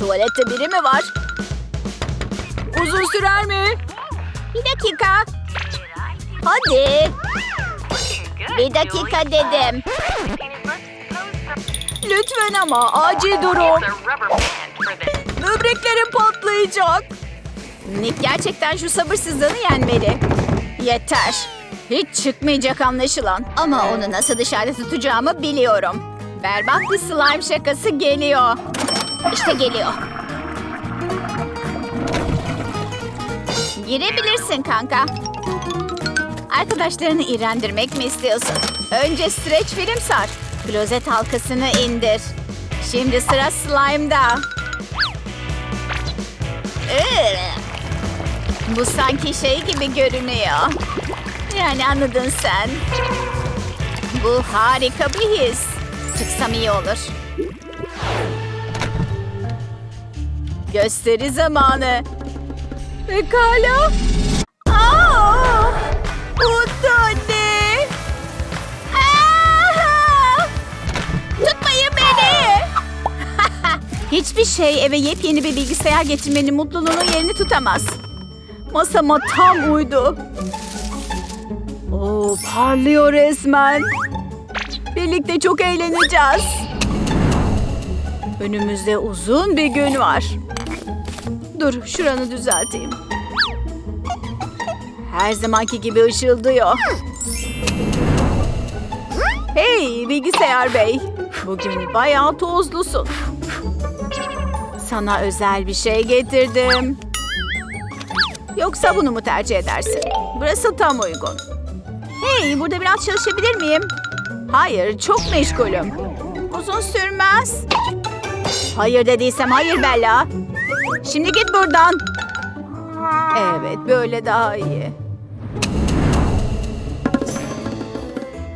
Tuvalette biri mi var? Uzun sürer mi? Bir dakika. Hadi. Bir dakika dedim. Lütfen ama acil durum. Böbreklerim patlayacak. Nick gerçekten şu sabırsızlığını yenmeli. Yeter. Hiç çıkmayacak anlaşılan. Ama onu nasıl dışarıda tutacağımı biliyorum. Berbat bir slime şakası geliyor. İşte geliyor. Girebilirsin kanka. Arkadaşlarını iğrendirmek mi istiyorsun? Önce streç film sar. Klozet halkasını indir. Şimdi sıra slime'da. Bu sanki şey gibi görünüyor. Yani anladın sen. Bu harika bir his. Çıksam iyi olur. Gösteri zamanı. Pekala. Aa! Ne? Aa! Tutmayın beni. Hiçbir şey eve yepyeni bir bilgisayar getirmenin mutluluğunun yerini tutamaz. Masama tam uydu. Oo, parlıyor resmen. Birlikte çok eğleneceğiz. Önümüzde uzun bir gün var. Dur, şuranı düzelteyim. Her zamanki gibi ışıldıyor. Hey bilgisayar bey. Bugün bayağı tozlusun. Sana özel bir şey getirdim. Yoksa bunu mu tercih edersin? Burası tam uygun. Hey, burada biraz çalışabilir miyim? Hayır, çok meşgulüm. Uzun sürmez. Hayır dediysem hayır Bella. Şimdi git buradan. Evet, böyle daha iyi.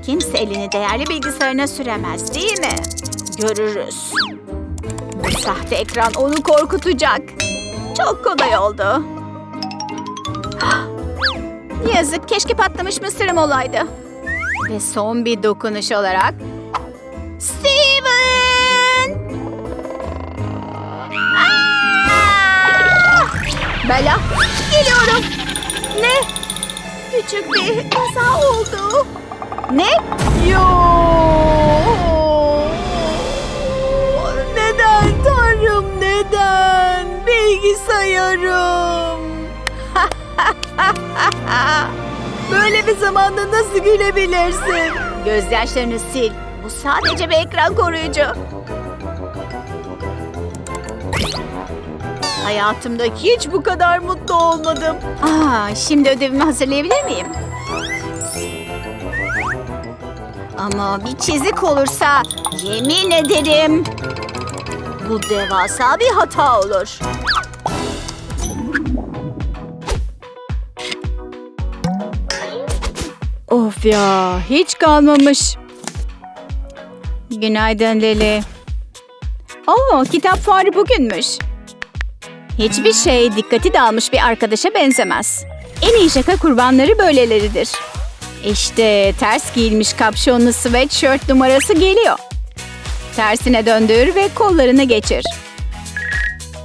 Kimse elini değerli bilgisayarına süremez değil mi? Görürüz. Bu sahte ekran onu korkutacak. Çok kolay oldu. Yazık keşke patlamış mısırım olaydı. Ve son bir dokunuş olarak... Aa! Bella, geliyorum. Ne? Küçük bir kaza oldu. Ne? Yo! Neden Tanrım neden? Bilgisayarım. Böyle bir zamanda nasıl gülebilirsin? Gözyaşlarını sil. Bu sadece bir ekran koruyucu. Hayatımda hiç bu kadar mutlu olmadım. Aa, şimdi ödevimi hazırlayabilir miyim? Ama bir çizik olursa yemin ederim bu devasa bir hata olur. Of ya, hiç kalmamış. Günaydın Leli. Oo, kitap fuarı bugünmüş. Hiçbir şey dikkati dağılmış bir arkadaşa benzemez. En iyi şaka kurbanları böyleleridir. İşte ters giyilmiş kapşonlu sweatshirt numarası geliyor. Tersine döndür ve kollarını geçir.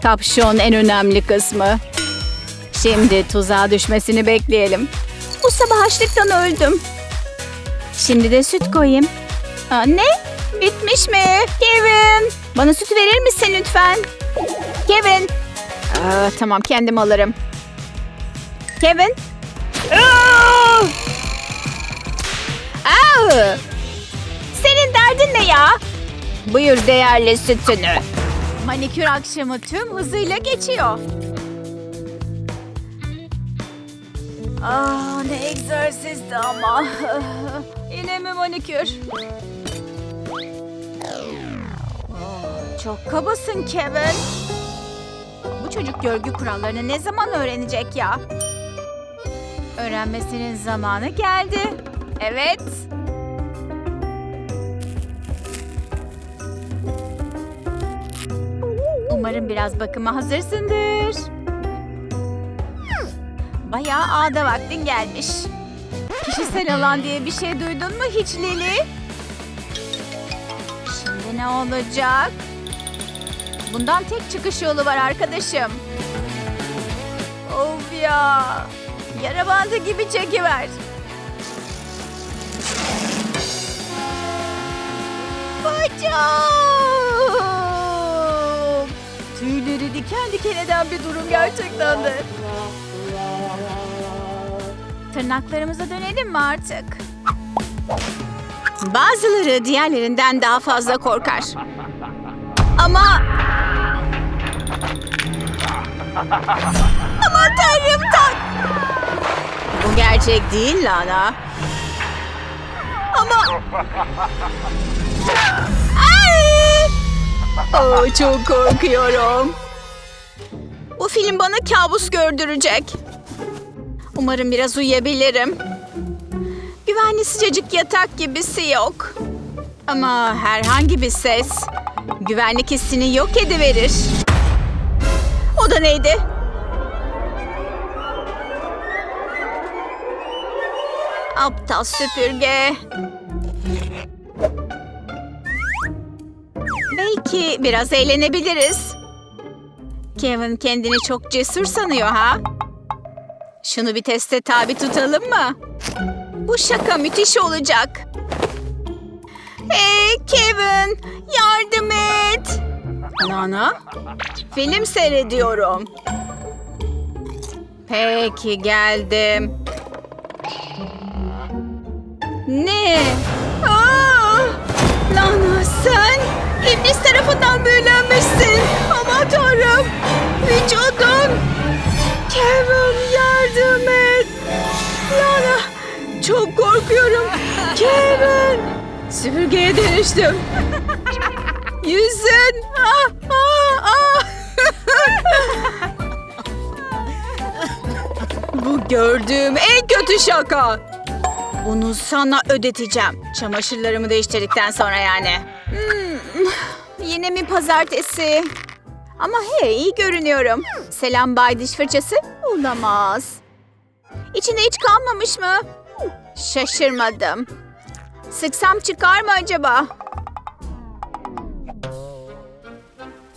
Kapşon en önemli kısmı. Şimdi tuzağa düşmesini bekleyelim. Bu sabah açlıktan öldüm. Şimdi de süt koyayım. Aa, ne? Bitmiş mi? Kevin! Bana süt verir misin lütfen? Kevin! Aa, tamam kendim alırım. Kevin! Aa! Aa! Senin derdin ne ya? Buyur değerli sütünü. Manikür akşamı tüm hızıyla geçiyor. Ah ne egzersizdi ama. Yine mi manikür? Çok kabasın Kevin. Çocuk görgü kurallarını ne zaman öğrenecek ya? Öğrenmesinin zamanı geldi. Evet. Umarım biraz bakıma hazırsındır. Bayağı ağda vaktin gelmiş. Kişisel alan diye bir şey duydun mu hiç Lili? Şimdi ne olacak? Bundan tek çıkış yolu var arkadaşım. Of ya. Yara bandı gibi çekiver. Bacağım. Tüyleri diken diken eden bir durum gerçekten de. Tırnaklarımıza dönelim mi artık? Bazıları diğerlerinden daha fazla korkar. Ama... Ama tanrım tak... Bu gerçek değil Lana. Ama... Ay! Oh, çok korkuyorum. Bu film bana kabus gördürecek. Umarım biraz uyuyabilirim. Güvenli sıcacık yatak gibisi yok. Ama herhangi bir ses güvenlik hissini yok ediverir. O da neydi? Aptal süpürge. Belki biraz eğlenebiliriz. Kevin kendini çok cesur sanıyor ha? Şunu bir teste tabi tutalım mı? Bu şaka müthiş olacak. Hey Kevin. Nana, film seyrediyorum. Peki geldim. Ne? Aa! Lana sen iblis tarafından büyülenmişsin. Aman tanrım. Vücudun. Kevin yardım et. Lana çok korkuyorum. Kevin. Süpürgeye dönüştüm. Yüzün. Ah, ah, ah. Bu gördüğüm en kötü şaka. Bunu sana ödeteceğim. Çamaşırlarımı değiştirdikten sonra yani. Hmm, yine mi pazartesi? Ama hey iyi görünüyorum. Selam Bay Diş Fırçası. Olamaz. İçinde hiç kalmamış mı? Şaşırmadım. Sıksam çıkar mı acaba?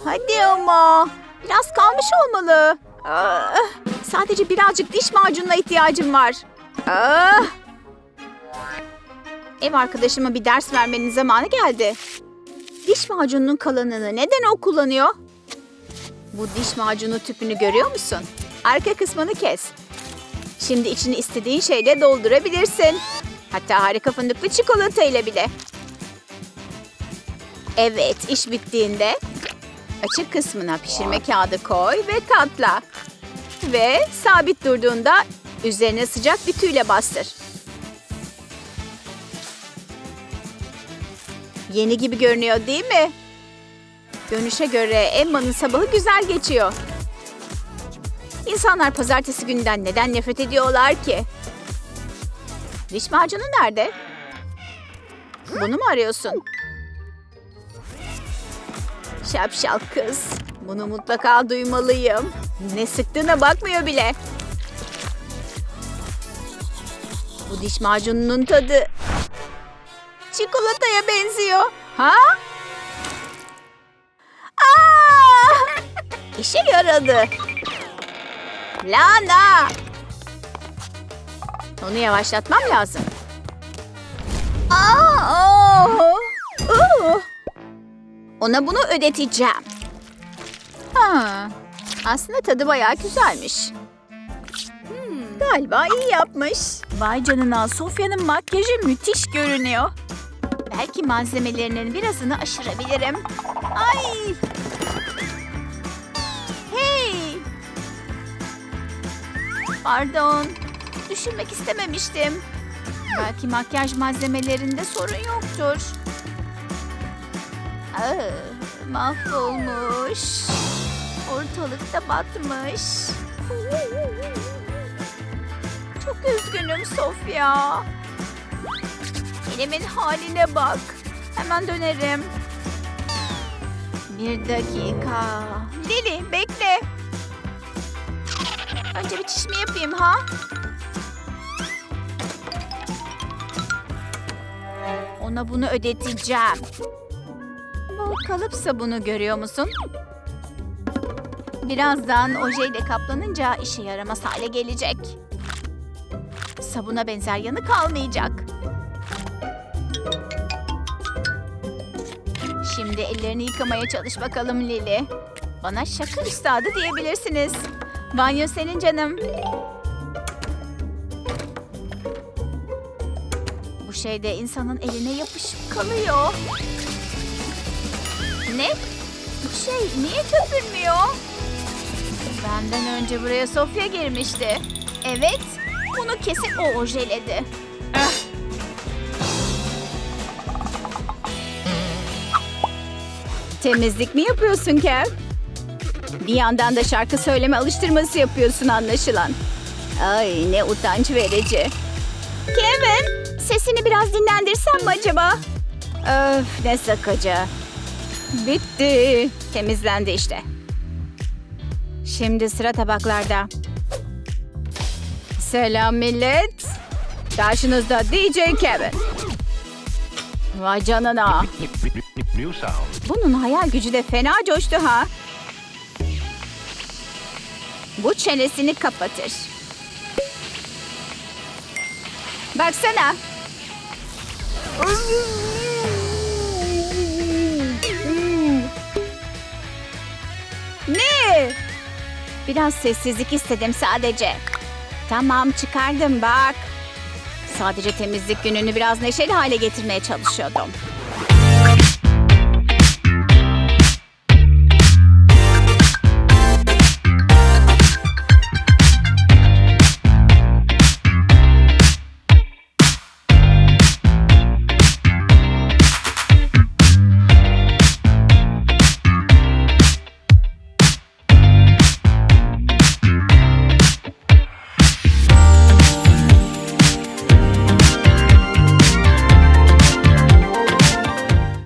Hadi ama. Biraz kalmış olmalı. Ah, sadece birazcık diş macununa ihtiyacım var. Ah. Ev arkadaşıma bir ders vermenin zamanı geldi. Diş macununun kalanını neden o kullanıyor? Bu diş macunu tüpünü görüyor musun? Arka kısmını kes. Şimdi içini istediğin şeyle doldurabilirsin. Hatta harika fındıklı çikolata ile bile. Evet, iş bittiğinde açık kısmına pişirme kağıdı koy ve katla. Ve sabit durduğunda üzerine sıcak bir tüyle bastır. Yeni gibi görünüyor değil mi? Görünüşe göre Emma'nın sabahı güzel geçiyor. İnsanlar pazartesi günden neden nefret ediyorlar ki? Diş macunu nerede? Bunu mu arıyorsun? Şapşal kız. Bunu mutlaka duymalıyım. Ne sıktığına bakmıyor bile. Bu diş macununun tadı çikolataya benziyor. Ha? Aa! İşe yaradı. Lana! Onu yavaşlatmam lazım. Aa! oo! Ona bunu ödeteceğim. Ha, aslında tadı bayağı güzelmiş. Hmm, galiba iyi yapmış. Vay canına Sofya'nın makyajı müthiş görünüyor. Belki malzemelerinin birazını aşırabilirim. Ay! Hey! Pardon. Düşünmek istememiştim. Belki makyaj malzemelerinde sorun yoktur. Aa, mahvolmuş. Ortalıkta batmış. Çok üzgünüm Sofya. Elimin haline bak. Hemen dönerim. Bir dakika. Lili bekle. Önce bir çişimi yapayım ha. Ona bunu ödeteceğim. Bu kalıp sabunu görüyor musun? Birazdan ojeyle kaplanınca işe yaramaz hale gelecek. Sabuna benzer yanı kalmayacak. Şimdi ellerini yıkamaya çalış bakalım Lili. Bana şaka üstadı diyebilirsiniz. Banyo senin canım. Bu şey de insanın eline yapışıp kalıyor. Ne? Şey niye köpürmüyor? Benden önce buraya Sofya girmişti. Evet, bunu kesin o ojeledi. Ah. Temizlik mi yapıyorsun Kev? Bir yandan da şarkı söyleme alıştırması yapıyorsun anlaşılan. Ay ne utanç verici. Kevin, sesini biraz dinlendirsen mi acaba? Öf ne sakıcı. Bitti. Temizlendi işte. Şimdi sıra tabaklarda. Selam millet. Karşınızda DJ Kevin. Vay canına. Bunun hayal gücü de fena coştu ha. Bu çenesini kapatır. Baksana. Biraz sessizlik istedim sadece. Tamam çıkardım bak. Sadece temizlik gününü biraz neşeli hale getirmeye çalışıyordum.